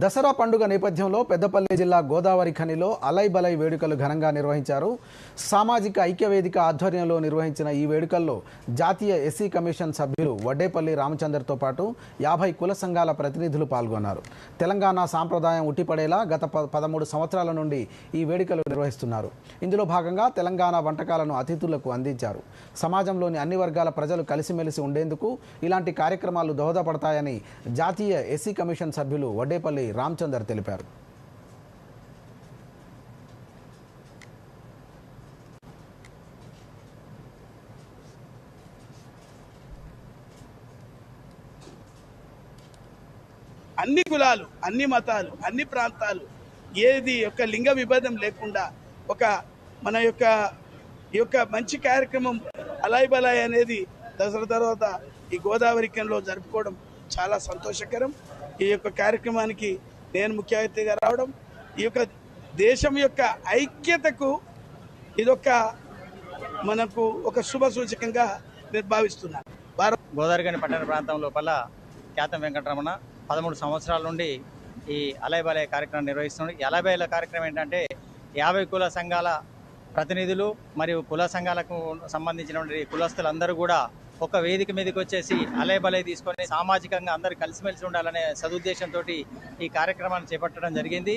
దసరా పండుగ నేపథ్యంలో పెద్దపల్లి జిల్లా గోదావరి ఖనిలో అలై బలై వేడుకలు ఘనంగా నిర్వహించారు. సామాజిక ఐక్యవేదిక ఆధ్వర్యంలో నిర్వహించిన ఈ వేడుకల్లో జాతీయ ఎస్సీ కమిషన్ సభ్యులు వడ్డేపల్లి రామచందర్తో పాటు యాభై కుల సంఘాల ప్రతినిధులు పాల్గొన్నారు. తెలంగాణ సాంప్రదాయం ఉట్టిపడేలా గత పదమూడు సంవత్సరాల నుండి ఈ వేడుకలు నిర్వహిస్తున్నారు. ఇందులో భాగంగా తెలంగాణ వంటకాలను అతిథులకు అందించారు. సమాజంలోని అన్ని వర్గాల ప్రజలు కలిసిమెలిసి ఉండేందుకు ఇలాంటి కార్యక్రమాలు దోహదపడతాయని జాతీయ ఎస్సీ కమిషన్ సభ్యులు వడ్డేపల్లి రామచందర్ తెలిపారు. అన్ని కులాలు అన్ని మతాలు అన్ని ప్రాంతాలు ఏది యొక్క లింగ విభేదం లేకుండా ఒక మన యొక్క ఈ యొక్క మంచి కార్యక్రమం అలాయ్ బలాయ్ అనేది దసరా తర్వాత ఈ గోదావరి కెన్లో జరుపుకోవడం చాలా సంతోషకరం. ఈ యొక్క కార్యక్రమానికి నేను ముఖ్య అతిథిగా రావడం ఈ యొక్క దేశం యొక్క ఐక్యతకు ఇదొక మనకు ఒక శుభ సూచకంగా నేను భావిస్తున్నాను. భారత గోదావరిగని పట్టణ ప్రాంతం లోపల ఖ్యాతం వెంకటరమణ పదమూడు సంవత్సరాల నుండి ఈ అలయబాలయ కార్యక్రమం నిర్వహిస్తున్నాడు. ఈ అలయబలయ కార్యక్రమం ఏంటంటే యాభై కుల సంఘాల ప్రతినిధులు మరియు కుల సంఘాలకు సంబంధించినటువంటి కులస్తులందరూ కూడా ఒక వేదిక మీదకి వచ్చేసి అలయబలయ తీసుకొని సామాజికంగా అందరూ కలిసిమెలిసి ఉండాలనే సదుద్దేశంతో ఈ కార్యక్రమాన్ని చేపట్టడం జరిగింది.